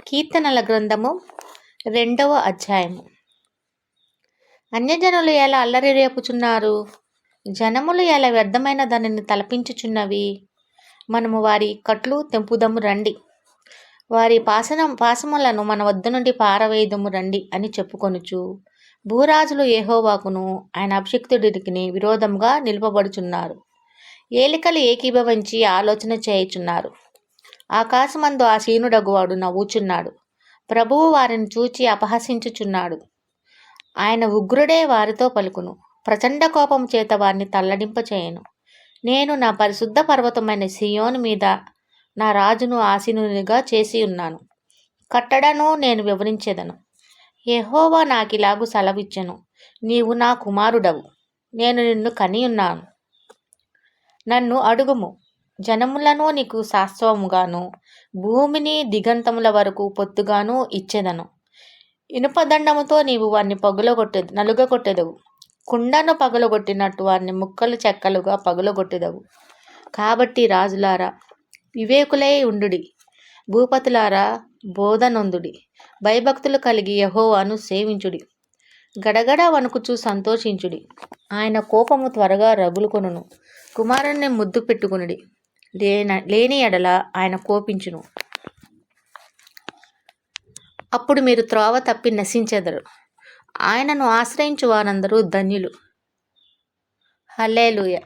కీర్తనల గ్రంథము రెండవ అధ్యాయము. అన్యజనులు ఎలా అల్లరి రేపుచున్నారు? జనములు ఎలా వ్యర్థమైన దానిని తలపించుచున్నవి? మనము వారి కట్లు తెంపుదము రండి. వారి పాసనం పాసములను మన వద్ద నుండి పారవేయదము రండి అని చెప్పుకొనుచు భూరాజులు ఏహోవాకును ఆయన అభిషిక్తుడికి విరోధంగా నిలుపబడుచున్నారు. ఏలికలు ఏకీభవించి ఆలోచన చేయుచున్నారు. ఆకాశమందు ఆ సీనుడగువాడు నవ్వుచున్నాడు. ప్రభువు వారిని చూచి అపహసించుచున్నాడు. ఆయన ఉగ్రుడే వారితో పలుకును. ప్రచండ కోపం చేత వారిని తల్లడింపచేయను. నేను నా పరిశుద్ధ పర్వతమైన సియోను మీద నా రాజును ఆసీనునిగా చేసి ఉన్నాను. కట్టడను నేను వివరించేదను. నాకు నాకిలాగు సెలవిచ్చెను. నీవు నా కుమారుడవు. నేను నిన్ను కనియున్నాను. నన్ను అడుగుము. జనములను నీకు శాశ్వముగాను భూమిని దిగంతముల వరకు పొత్తుగాను ఇచ్చేదను. ఇనుపదండముతో నీవు వారిని పగులగొట్టె నలుగగొట్టెదవు. కుండను పగులగొట్టినట్టు వారిని ముక్కలు చెక్కలుగా పగులగొట్టెదవు. కాబట్టి రాజులారా వివేకులై ఉండుడి. భూపతులారా బోధనొందుడి. భయభక్తులు కలిగి యహోవాను సేవించుడి. గడగడ వణుకుచూ సంతోషించుడి. ఆయన కోపము త్వరగా రగులుకొనును. కుమారుణ్ణి ముద్దు పెట్టుకునుడి. లేన లేని ఎడల ఆయన కోపించును. అప్పుడు మీరు త్రోవ తప్పి నశించెదరు. ఆయనను ఆశ్రయించు వారందరూ ధన్యులు. హలేలుయ